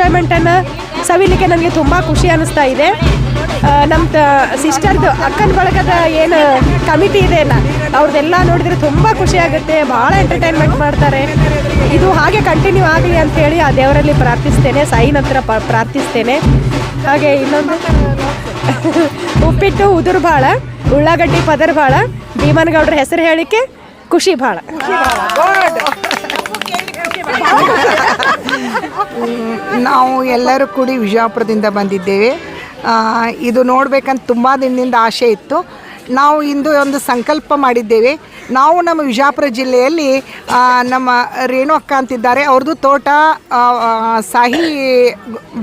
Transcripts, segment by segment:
ಎಂಜಾಯ್ಮೆಂಟನ್ನು ಸವಿಲಿಕ್ಕೆ ನನಗೆ ತುಂಬ ಖುಷಿ ಅನ್ನಿಸ್ತಾ ಇದೆ. ನಮ್ಮ ಸಿಸ್ಟರ್ದು ಅಕ್ಕನ ಬಳಗದ ಏನು ಕಮಿಟಿ ಇದೆ ಅಲ್ಲ ಅವ್ರದ್ದೆಲ್ಲ ನೋಡಿದ್ರೆ ತುಂಬ ಖುಷಿ ಆಗುತ್ತೆ, ಭಾಳ ಎಂಟರ್ಟೈನ್ಮೆಂಟ್ ಮಾಡ್ತಾರೆ. ಇದು ಹಾಗೆ ಕಂಟಿನ್ಯೂ ಆಗಲಿ ಅಂತೇಳಿ ಆ ದೇವರಲ್ಲಿ ಪ್ರಾರ್ಥಿಸ್ತೇನೆ ಸೈನ್ ಹತ್ರ ಪ್ರಾರ್ಥಿಸ್ತೇನೆ. ಹಾಗೆ ಇನ್ನೊಂದು, ಉಪ್ಪಿಟ್ಟು ಉದುರು ಭಾಳ, ಉಳ್ಳಾಗಡ್ಡಿ ಪದರ್ ಭಾಳ, ಭೀಮನಗೌಡ್ರ ಹೆಸರು ಹೇಳಿಕೆ ಖುಷಿ ಭಾಳ. ನಾವು ಎಲ್ಲರೂ ಕೂಡಿ ವಿಜಯಪುರದಿಂದ ಬಂದಿದ್ದೇವೆ. ಇದು ನೋಡ್ಬೇಕಂತ ತುಂಬ ದಿನದಿಂದ ಆಸೆ ಇತ್ತು. ನಾವು ಇಂದು ಒಂದು ಸಂಕಲ್ಪ ಮಾಡಿದ್ದೇವೆ. ನಾವು ನಮ್ಮ ವಿಜಾಪುರ ಜಿಲ್ಲೆಯಲ್ಲಿ ನಮ್ಮ ರೇಣು ಅಕ್ಕ ಅಂತಿದ್ದಾರೆ. ಅವ್ರದ್ದು ತೋಟ ಸಾಹಿ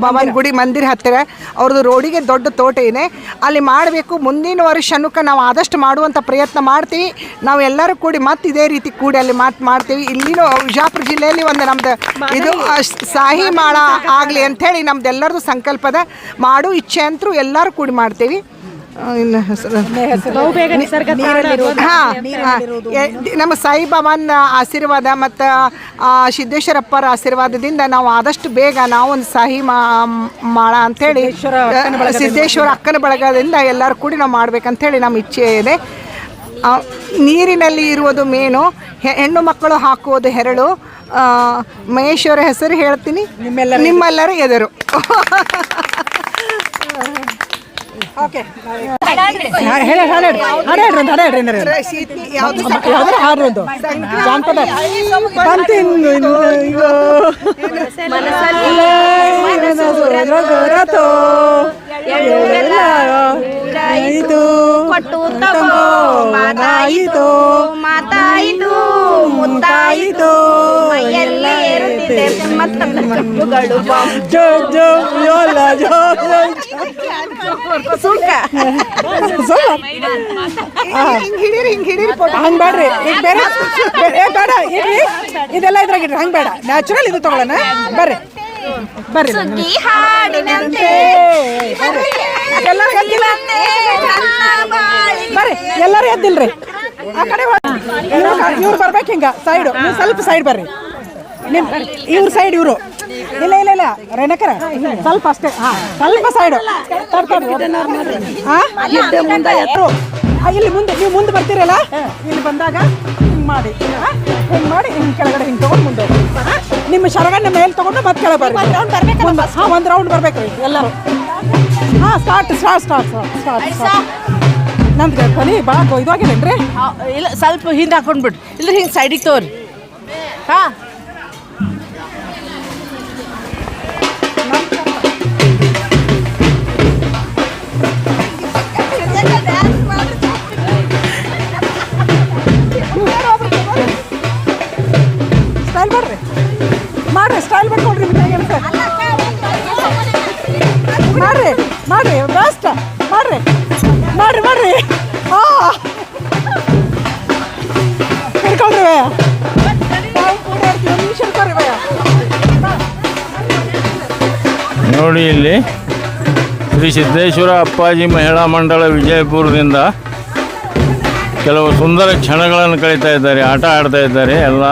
ಭವನ್ ಗುಡಿ ಮಂದಿರ ಹತ್ತಿರ ಅವ್ರದ್ದು ರೋಡಿಗೆ ದೊಡ್ಡ ತೋಟ ಇದೆ. ಅಲ್ಲಿ ಮಾಡಬೇಕು. ಮುಂದಿನ ವರ್ಷ ಅನ್ನೋಕೆ ನಾವು ಆದಷ್ಟು ಮಾಡುವಂಥ ಪ್ರಯತ್ನ ಮಾಡ್ತೀವಿ. ನಾವು ಎಲ್ಲರೂ ಕೂಡಿ ಮತ್ತೆ ಇದೇ ರೀತಿ ಕೂಡಿ ಅಲ್ಲಿ ಮಾತು ಮಾಡ್ತೀವಿ. ಇಲ್ಲಿನೂ ವಿಜಾಪುರ ಜಿಲ್ಲೆಯಲ್ಲಿ ಒಂದು ನಮ್ದು ಇದು ಅಷ್ಟ್ ಸಾಹಿ ಮಾಡ ಆಗಲಿ ಅಂಥೇಳಿ ನಮ್ದೆಲ್ಲರದು ಸಂಕಲ್ಪದ ಮಾಡು ಇಚ್ಛೆ ಅಂತರೂ ಎಲ್ಲರೂ ಕೂಡಿ ಮಾಡ್ತೀವಿ. ಇನ್ನು ಹೆಸರು ನಮ್ಮ ಸಾಯಿಬಾಬಾನ್ ಆಶೀರ್ವಾದ ಮತ್ತು ಸಿದ್ದೇಶ್ವರಪ್ಪರ ಆಶೀರ್ವಾದದಿಂದ ನಾವು ಆದಷ್ಟು ಬೇಗ ನಾವು ಒಂದು ಸಾಹಿ ಮಾ ಮಾಡ ಅಂಥೇಳಿ ಸಿದ್ದೇಶ್ವರ ಅಕ್ಕನ ಬಳಗದಿಂದ ಎಲ್ಲರೂ ಕೂಡಿ ನಾವು ಮಾಡ್ಬೇಕಂತೇಳಿ ನಮ್ಮ ಇಚ್ಛೆ ಇದೆ. ನೀರಿನಲ್ಲಿ ಇರುವುದು ಮೇನು ಹೆಣ್ಣು ಮಕ್ಕಳು ಹಾಕುವುದು ಹೆರಳು ಮಹೇಶ್ವರ ಹೆಸರು ಹೇಳ್ತೀನಿ. ನಿಮ್ಮೆಲ್ಲರೂ ಎದುರು. ಜಾನಪದ. ಬಂತಿನ್ನು ಇದು ಕೊಟ್ಟು ತಗೋ. ಮಾತಾಯಿತು. ಮಾತಾಯಿತು. ಏರುತ್ತಿದೆ ಮತ್ತೊಂದು ಕಟ್ಟುಗಳು ಜೋ ಜೋ ಯೋಲ ಜೋ ಸುಂಕ ಹಿಂಗೆ ಹಿಡೀರಿ ಹಿಂಗೆ ಹಿಡೀರಿ ಹಂಗ್ ಬೇಡ್ರಿ ಈಗ ಬೇರೆ ಬೇಡ. ಇದೆಲ್ಲ ಇದ್ರಾಗಿಡ್ರಿ ಹಂಗ್ ಬೇಡ. ನ್ಯಾಚುರಲ್ ಇದು ತಗೊಳ್ಳೋಣ. ಬರ್ರಿ. ಬರ್ರಿ ಸುಗ್ಗಿ ಹಾಡಿನಂತೆ. ಎಲ್ಲರೂ ಎದ್ದಿಲ್ಲ. ಬರ್ರಿ. ಎಲ್ಲರೂ ಎದ್ದಿಲ್ರಿ? ಆ ಕಡೆ ಇವ್ರು ಬರ್ಬೇಕು ಹಿಂಗ ಸೈಡು. ನೀವು ಸ್ವಲ್ಪ ಸೈಡ್ ಬರ್ರಿ. ನಿಮ್ ಇವ್ರ ಸೈಡ್ ಇವರು. ಇಲ್ಲ ಇಲ್ಲ ಇಲ್ಲ. ರೇಣಕರ ಸ್ವಲ್ಪ ಅಷ್ಟೇ. ಹಾ ಸ್ವಲ್ಪ ಸೈಡು. ಹಾ ಇಲ್ಲಿ ಮುಂದೆ ನೀವು ಮುಂದೆ ಬರ್ತೀರಲ್ಲ? ಇಲ್ಲಿ ಬಂದಾಗ ಹಿಂಗ್ ಮಾಡಿ? ಹಿಂಗ್ ಮಾಡಿ ಹಿಂಗ್ ಕೆಳಗಡೆ ಹಿಂಗ್ ತಗೊಂಡು? ನಿಮ್ಮ ಶರಗಣ್ಣ ಮೇಲೆ ತಗೊಂಡು ಮತ್ತೆ ಕೆಳಗೆ ಬರ್ರಿ. ಮುಂದೆ. ಹಾ ಒಂದು ರೌಂಡ್ ಬರ್ಬೇಕು ರೀ. ಎಲ್ಲರೂ ಹಾ start start start start start ನಮ್ದು ಕೊನೆ ಭಾಳ ಇದಾಗಿಲ್ಲೇನ್ರಿ ಇಲ್ಲ ಸ್ವಲ್ಪ ಹಿಂದೆ ಹಾಕೊಂಡ್ಬಿಡ್ರಿ ಇಲ್ಲ ಹಿಂಗೆ ಸೈಡಿಗೆ ತೋರಿ. ಹಾ. ಮಾಡ್ಕೊಳ್ರಿ ಮಾಡ್ರಿ ಮಾಡ್ರಿ ಬೆಸ್ಟ್ ಮಾಡ್ರಿ ಮಾಡ್ರಿ ಮಾಡ್ರಿ. ಹಾ ಹಿಡ್ಕೊಳ್ರಿ ಭಯ. ನೋಡಿ ಇಲ್ಲಿ ಶ್ರೀ ಸಿದ್ದೇಶ್ವರ ಅಪ್ಪಾಜಿ ಮಹಿಳಾ ಮಂಡಳ ವಿಜಯಪುರದಿಂದ ಕೆಲವು ಸುಂದರ ಕ್ಷಣಗಳನ್ನು ಕಳೀತಾ ಇದ್ದಾರೆ ಆಟ ಆಡ್ತಾ ಇದ್ದಾರೆ ಎಲ್ಲ.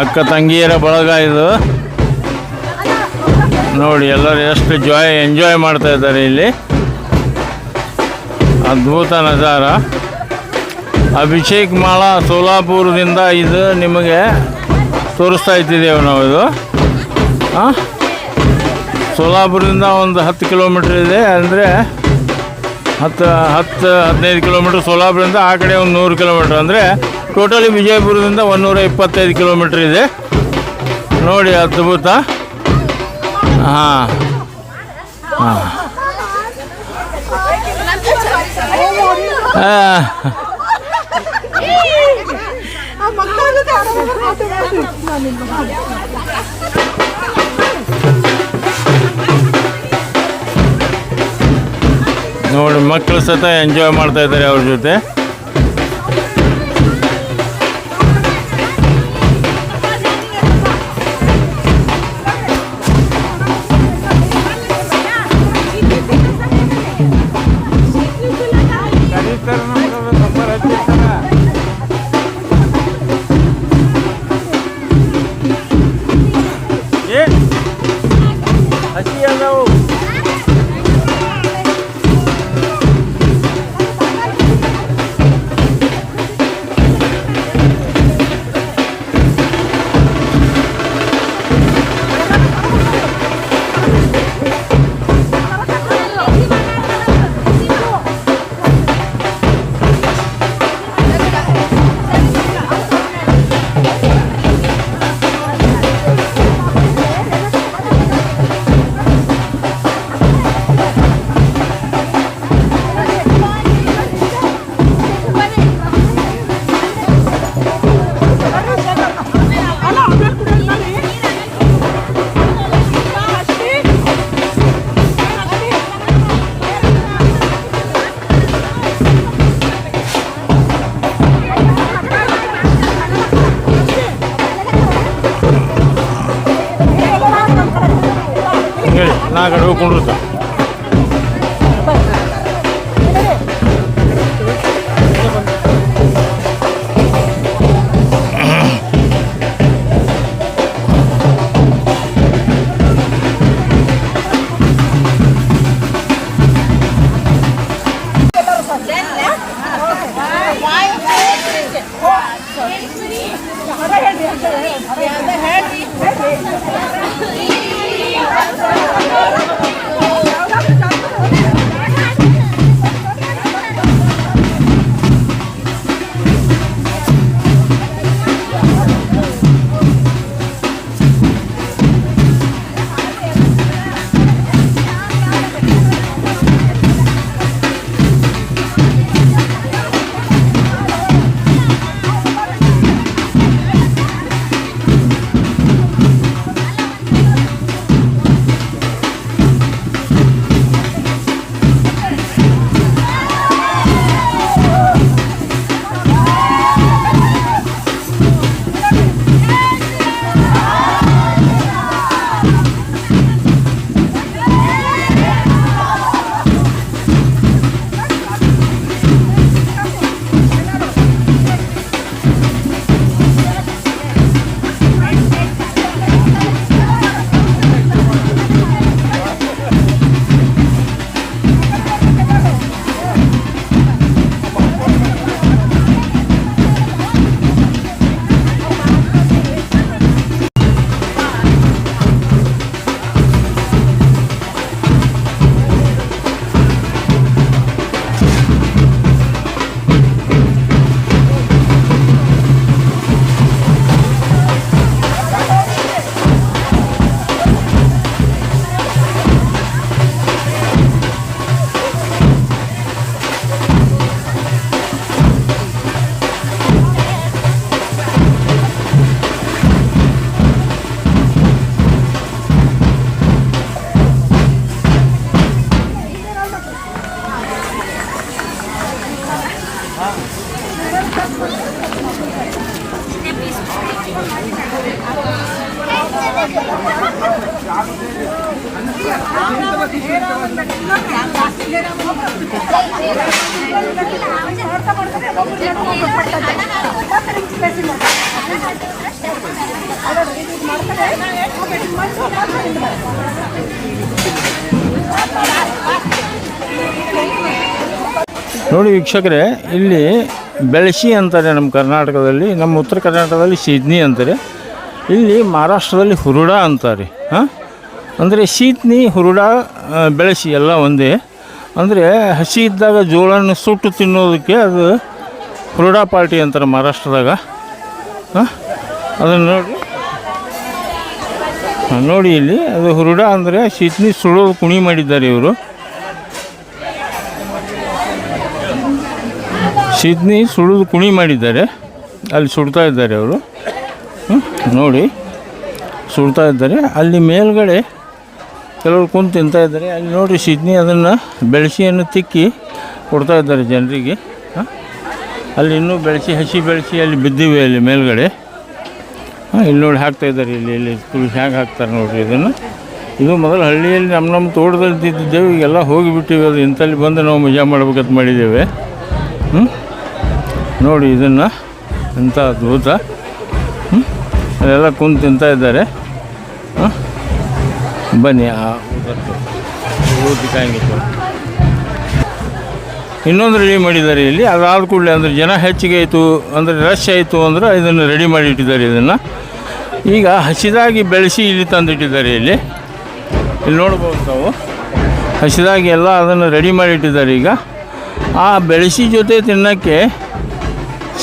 ಅಕ್ಕ ತಂಗಿಯರ ಬಳಗ ಇದು. ನೋಡಿ, ಎಲ್ಲರೂ ಎಷ್ಟು ಜಾಯ್ ಎಂಜಾಯ್ ಮಾಡ್ತಾ ಇದ್ದಾರೆ ಇಲ್ಲಿ. ಅದ್ಭುತ ನಜಾರ. ಅಭಿಷೇಕ್ ಮಾಳ ಸೋಲಾಪುರದಿಂದ ಇದು ನಿಮಗೆ ತೋರಿಸ್ತಾ ಇದ್ದಿದ್ದೇವೆ ನಾವು ಇದು. ಹಾಂ ಸೋಲಾಪುರದಿಂದ ಒಂದು ಹತ್ತು ಕಿಲೋಮೀಟ್ರ್ ಇದೆ, ಅಂದರೆ ಹತ್ತು ಹತ್ತು, ಹದಿನೈದು ಕಿಲೋಮೀಟ್ರ್ ಸೋಲಾಪುರದಿಂದ ಆ ಕಡೆ ಒಂದು ನೂರು ಕಿಲೋಮೀಟ್ರ್ ಅಂದರೆ ಟೋಟಲಿ ವಿಜಯಪುರದಿಂದ ಒಂದೂರ ಇಪ್ಪತ್ತೈದು ಕಿಲೋಮೀಟ್ರ್ ಇದೆ. ನೋಡಿ ಅದ್ಭುತ. ಹಾಂ. ಹಾಂ. ನೋಡಿ ಮಕ್ಕಳು ಸತ ಎಂಜಾಯ್ ಮಾಡ್ತಾ ಇದ್ದಾರೆ ಅವ್ರ ಜೊತೆ. ಹೇಳಿ ನಾ ಆ ಕಡೆ ಹೋಗಿ ನೋಡಿ ವೀಕ್ಷಕರೇ, ಇಲ್ಲಿ ಬೆಳಸಿ ಅಂತಾರೆ ನಮ್ಮ ಕರ್ನಾಟಕದಲ್ಲಿ, ನಮ್ಮ ಉತ್ತರ ಕರ್ನಾಟಕದಲ್ಲಿ ಸಿದ್ನಿ ಅಂತಾರೆ. ಇಲ್ಲಿ ಮಹಾರಾಷ್ಟ್ರದಲ್ಲಿ ಹುರುಡ ಅಂತಾರೆ. ಹಾಂ? ಅಂದರೆ ಸೀತ್ನಿ ಹುರುಡ ಬೆಳಸಿ ಎಲ್ಲ ಒಂದೇ. ಅಂದರೆ ಹಸಿ ಇದ್ದಾಗ ಜೋಳನ ಸುಟ್ಟು ತಿನ್ನೋದಕ್ಕೆ ಅದು ಹುರುಡಾ ಪಾರ್ಟಿ ಅಂತಾರೆ ಮಹಾರಾಷ್ಟ್ರದಾಗ. ಅದನ್ನು ನೋಡಿ. ನೋಡಿ ಇಲ್ಲಿ. ಅದು ಹುರುಡ ಅಂದರೆ ಶೀತ್ನಿ ಸುಳೋದು ಕುಣಿ ಮಾಡಿದ್ದಾರೆ ಇವರು. ಸಿದ್ನಿ ಸುಳಿದು ಕುಣಿ ಮಾಡಿದ್ದಾರೆ. ಅಲ್ಲಿ ಸುಡ್ತಾ ಇದ್ದಾರೆ ಅವರು. ನೋಡಿ. ಸುಡ್ತಾ ಇದ್ದಾರೆ. ಅಲ್ಲಿ ಮೇಲ್ಗಡೆ ಕೆಲವರು ಕುಂತು ತಿಂತಾ ಇದ್ದಾರೆ. ಅಲ್ಲಿ ನೋಡಿ ಸಿದ್ನಿ ಅದನ್ನು ಬೆಳಸಿಯನ್ನು ತಿಕ್ಕಿ ಕೊಡ್ತಾ ಇದ್ದಾರೆ ಜನರಿಗೆ. ಅಲ್ಲಿ ಇನ್ನೂ ಬೆಳೆಸಿ, ಹಸಿ ಬೆಳೆಸಿ ಅಲ್ಲಿ ಬಿದ್ದಿವೆ ಅಲ್ಲಿ ಮೇಲ್ಗಡೆ. ಹಾಂ, ಇಲ್ಲಿ ನೋಡಿ ಹಾಕ್ತಾ ಇದ್ದಾರೆ ಇಲ್ಲಿ ಇಲ್ಲಿ ತುಳಸಿ ಹ್ಯಾಂಗೆ ಹಾಕ್ತಾರೆ ನೋಡಿರಿ ಇದನ್ನು. ಇದು ಮೊದಲು ಹಳ್ಳಿಯಲ್ಲಿ ನಮ್ಮ ನಮ್ಮ ತೋಟದಲ್ಲಿ ತಿಂತಿದ್ದೇವೆ ಈಗೆಲ್ಲ ಹೋಗಿಬಿಟ್ಟಿವೆ ಅದು. ಇಂಥಲ್ಲಿ ಬಂದು ನಾವು ಮಜಾ ಮಾಡ್ಬೇಕಂತ ಮಾಡಿದ್ದೇವೆ. ಹ್ಞೂ ನೋಡಿ ಇದನ್ನು ಇಂಥ ಅದ್ಭುತ. ಹ್ಞೂ ಅದೆಲ್ಲ ಕುಂತು ತಿಂತಾ ಇದ್ದಾರೆ. ಹಾಂ? ಬನ್ನಿ ಊಟ ಕಾಯಂಗಿತ್ತು ಇನ್ನೊಂದು ರೆಡಿ ಮಾಡಿದ್ದಾರೆ ಇಲ್ಲಿ. ಅದಾದ ಕೂಡಲೇ ಅಂದರೆ ಜನ ಹೆಚ್ಚಿಗೆ ಆಯಿತು, ಅಂದರೆ ರಶ್ ಆಯಿತು ಅಂದ್ರೆ ಇದನ್ನು ರೆಡಿ ಮಾಡಿ ಇಟ್ಟಿದ್ದಾರೆ ಇದನ್ನು. ಈಗ ಹಸಿದಾಗಿ ಬೆಳೆಸಿ ಇಲ್ಲಿ ತಂದಿಟ್ಟಿದ್ದಾರೆ ಇಲ್ಲಿ. ಇಲ್ಲಿ ನೋಡ್ಬೋದು ತಾವು. ಹಸಿದಾಗಿ ಎಲ್ಲ ಅದನ್ನು ರೆಡಿ ಮಾಡಿ ಇಟ್ಟಿದ್ದಾರೆ ಈಗ. ಆ ಬೆಳೆಸಿ ಜೊತೆ ತಿನ್ನೋಕ್ಕೆ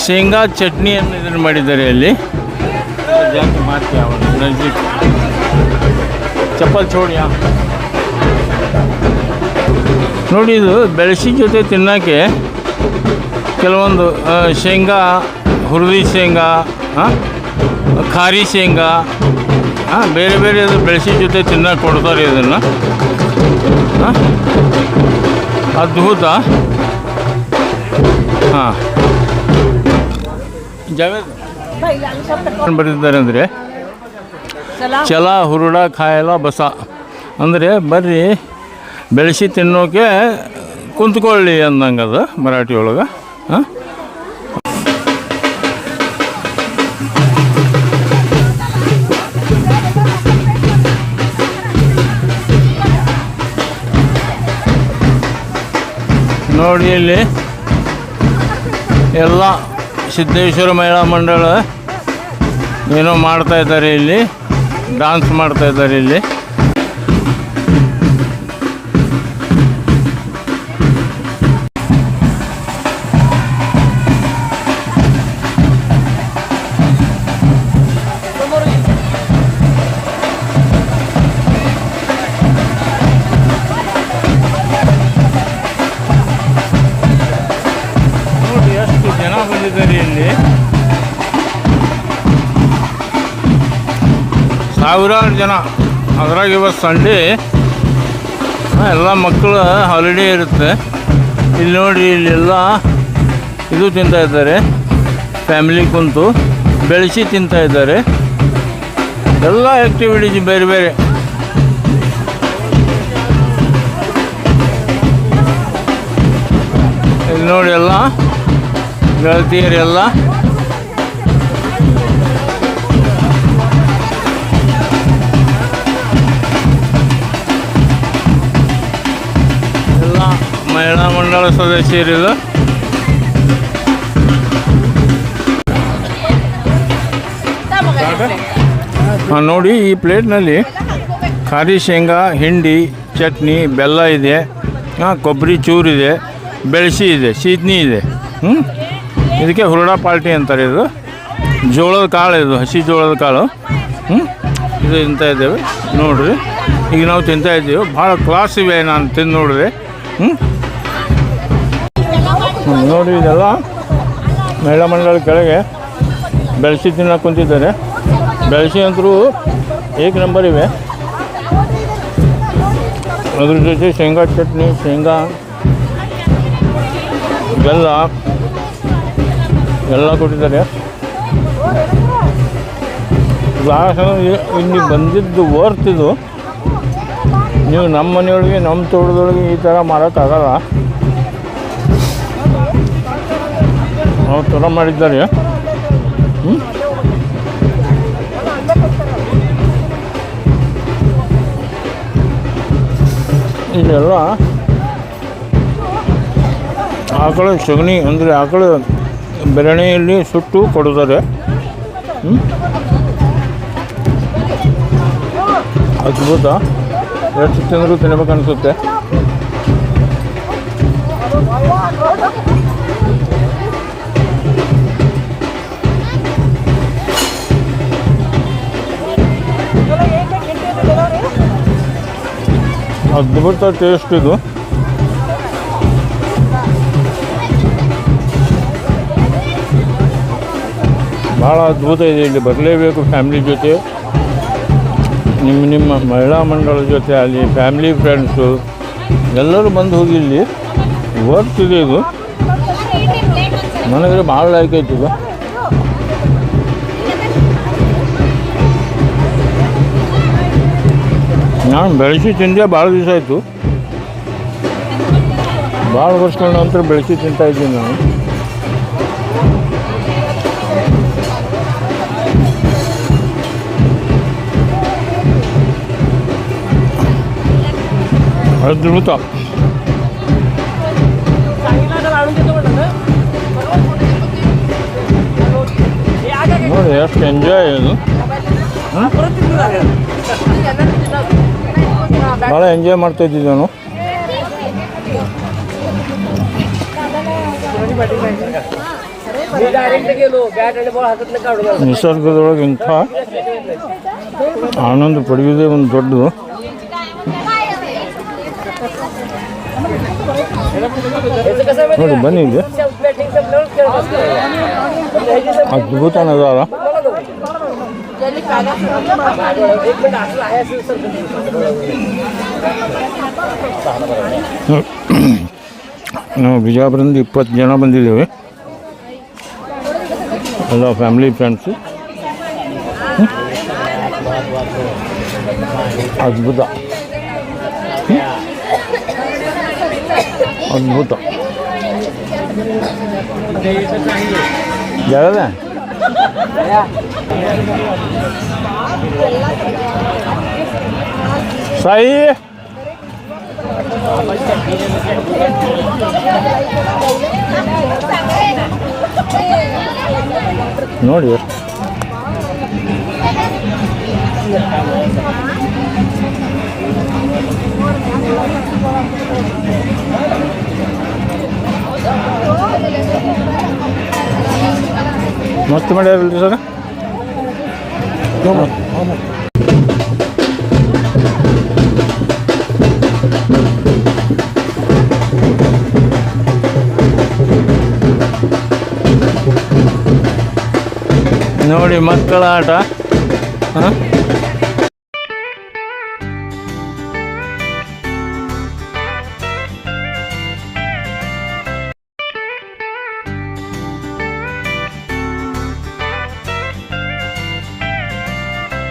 ಶೇಂಗಾ ಚಟ್ನಿಯನ್ನು ಇದನ್ನು ಮಾಡಿದ್ದಾರೆ ಅಲ್ಲಿ ಮಾಡ್ತೀವಿ ನಜೀಕ್ ಚಪ್ಪಲ್ ಚೋಡಿಯಾ ನೋಡಿ ಇದು ಬೆಳಸಿ ಜೊತೆ ತಿನ್ನೋಕ್ಕೆ ಕೆಲವೊಂದು ಶೇಂಗಾ ಹುರಿದಿ ಶೇಂಗಾ ಹಾಂ ಖಾರಿ ಶೇಂಗಾ ಹಾಂ ಬೇರೆ ಬೇರೆ ಇದು ಬೆಳಸಿ ಜೊತೆ ತಿನ್ನೋಕೆ ಕೊಡ್ತಾರೆ ಇದನ್ನು. ಹಾಂ ಅದ್ಭುತ. ಹಾಂ. ಜಾವೇದ್ ಬರ್ತಿದ್ದಾರೆ ಬರೆದಿದ್ದಾರೆ ಅಂದರೆ ಛಲ, ಹುರುಡ ಕಾಯಲ ಬಸ. ಅಂದರೆ ಬರ್ರಿ, ಬೆಳೆಸಿ ತಿನ್ನೋಕೆ ಕುಂತ್ಕೊಳ್ಳಿ ಅಂದಂಗೆ ಅದು ಮರಾಠಿ ಒಳಗೆ, ಹಾಂ? ನೋಡಿ ಇಲ್ಲಿ, ಎಲ್ಲ ಸಿದ್ದೇಶ್ವರ ಮಹಿಳಾ ಮಂಡಳ ಏನೋ ಮಾಡ್ತಾ ಇದ್ದಾರೆ ಇಲ್ಲಿ. ಡಾನ್ಸ್ ಮಾಡ್ತಾ ಇದ್ದಾರೆ ಇಲ್ಲಿ. ಸಾವಿರಾರು ಜನ. ಅದ್ರಾಗ ಇವತ್ತು ಸಂಡೇ ಎಲ್ಲ ಮಕ್ಕಳು ಹಾಲಿಡೇ ಇರುತ್ತೆ. ಇಲ್ಲಿ ನೋಡಿ, ಇಲ್ಲೆಲ್ಲ ಇದು ತಿಂತಾ ಇದ್ದಾರೆ. ಫ್ಯಾಮಿಲಿ ಕುಂತು ಬೆಳೆಸಿ ತಿಂತಾ ಇದ್ದಾರೆ. ಎಲ್ಲ ಆ್ಯಕ್ಟಿವಿಟೀಸ್ ಬೇರೆ ಬೇರೆ. ಇಲ್ಲಿ ನೋಡಿ ಎಲ್ಲ ಗೆಳತಿಯರೆಲ್ಲ. ಮಹಿಳಾ ಮಂಡಳ ಸದಸ್ಯರಿದು ಹಾಂ ನೋಡಿ ಈ ಪ್ಲೇಟ್ನಲ್ಲಿ ಖಾರಿ ಶೇಂಗಾ, ಹಿಂಡಿ, ಚಟ್ನಿ, ಬೆಲ್ಲ ಇದೆ. ಕೊಬ್ಬರಿ ಚೂರಿದೆ, ಬೆಳಸಿ ಇದೆ, ಸೀತ್ನಿ ಇದೆ. ಹ್ಞೂ ಇದಕ್ಕೆ ಹುರುಡ ಪಾಲ್ಟಿ ಅಂತಾರೆ ಇದು. ಜೋಳದ ಕಾಳು ಇದು, ಹಸಿ ಜೋಳದ ಕಾಳು. ಹ್ಞೂ ಇದು ತಿಂತಾ ಇದ್ದೇವೆ. ನೋಡ್ರಿ. ಈಗ ನಾವು ತಿಂತಾ ಇದ್ದೀವಿ. ಭಾಳ ಕ್ಲಾಸ್ ಇವೆ ನಾನು ತಿಂದು ನೋಡಿದೆ ಹ್ಞೂ ನೋಡಿ ಇದೆಲ್ಲ ಮಹಿಳಾ ಮಂಡಳ ಕೆಳಗೆ ಬೆಳೆಸಿ ತಿನ್ನಕ್ಕೆ ಕುಂತಿದ್ದಾರೆ. ಬೆಳೆಸಿ ಅಂತರೂ ಏಕ್ ನಂಬರ್ ಇವೆ. ಅದ್ರ ಜೊತೆ ಶೇಂಗಾ ಚಟ್ನಿ, ಶೇಂಗಾ, ಬೆಲ್ಲ ಎಲ್ಲ ಕೊಟ್ಟಿದ್ದಾರೆ. ಗ್ಲಾಸ್ ಇಲ್ಲಿ ಬಂದಿದ್ದು ವರ್ತ್ ಇದು. ನೀವು ನಮ್ಮ ಮನೆಯೊಳಗೆ, ನಮ್ಮ ತೋಟದೊಳಗೆ ಈ ಥರ ಮಾಡೋಕ್ಕಾಗಲ್ಲ ಅವ್ರು ಥರ ಮಾಡಿದ್ದಾರೆ ಹ್ಞೂ ಇದೆಲ್ಲ ಆಕಳ ಸಗಣಿ ಅಂದರೆ ಆಕಳ ಬೆರಣೆಯಲ್ಲಿ ಸುಟ್ಟು ಕೊಡ್ತಾರೆ ಹ್ಮ್? ಅದ್ಭುತ ಎಷ್ಟು ತಿಂದರೂ ತಿನ್ಬೇಕು ಅದ್ಭುತ ಟೇಸ್ಟ್ ಇದು. ಭಾಳ ಅದ್ಭುತ ಇದೆ ಇಲ್ಲಿ. ಬರಲೇಬೇಕು ಫ್ಯಾಮ್ಲಿ ಜೊತೆ. ನಿಮ್ಮ ನಿಮ್ಮ ಮಹಿಳಾ ಮಂಡಳ ಜೊತೆ ಅಲ್ಲಿ ಫ್ಯಾಮ್ಲಿ ಫ್ರೆಂಡ್ಸು ಎಲ್ಲರೂ ಬಂದು ಹೋಗಿ ಇಲ್ಲಿ. ವರ್ತ್ ಇದೆ ಇದು. ನನಗೆ ಭಾಳ ಲೈಕ್ ಆಯ್ತು ಇದು. ನಾನು ಬೆಳೆಸಿ ತಿಂದೆ ಭಾಳ ದಿವಸ ಆಯಿತು. ಭಾಳ ವರ್ಷಗಳ ನಂತರ ಬೆಳೆಸಿ ತಿಂತಾ ಇದ್ದೀನಿ ನಾನು. ಅದ್ಭುತ ನೋಡಿ ಎಷ್ಟು ಎಂಜಾಯ್ ಇದು ಹ್ಮ್? ಭಾಳ ಎಂಜಾಯ್ ಮಾಡ್ತಾ ಇದ್ದಿದ್ದೆ ನಾನು ನಿಸರ್ಗದೊಳಗೆ ಇಂಥ ಆನಂದ ಪಡೆಯುವುದೇ ಒಂದು ದೊಡ್ಡದು. ನೋಡಿ, ಬನ್ನಿ ಇದೆ ಅದ್ಭುತ ನಜಾರ ನಾವು ಬಿಜಾಪುರದಿಂದ ಇಪ್ಪತ್ತು ಜನ ಬಂದಿದ್ದೇವೆ ಎಲ್ಲ ಫ್ಯಾಮಿಲಿ ಫ್ರೆಂಡ್ಸು ಅದ್ಭುತ? ಅದ್ಭುತ ಜಾಗದ ಸಾಯಿ. ನೋಡಿ. ಮಸ್ತ್ ಮಾಡ್ಯಾರಲ್ರಿ ಸರ್? ನೋಡಿ ಮಕ್ಕಳ ಆಟ. ಹಾಂ?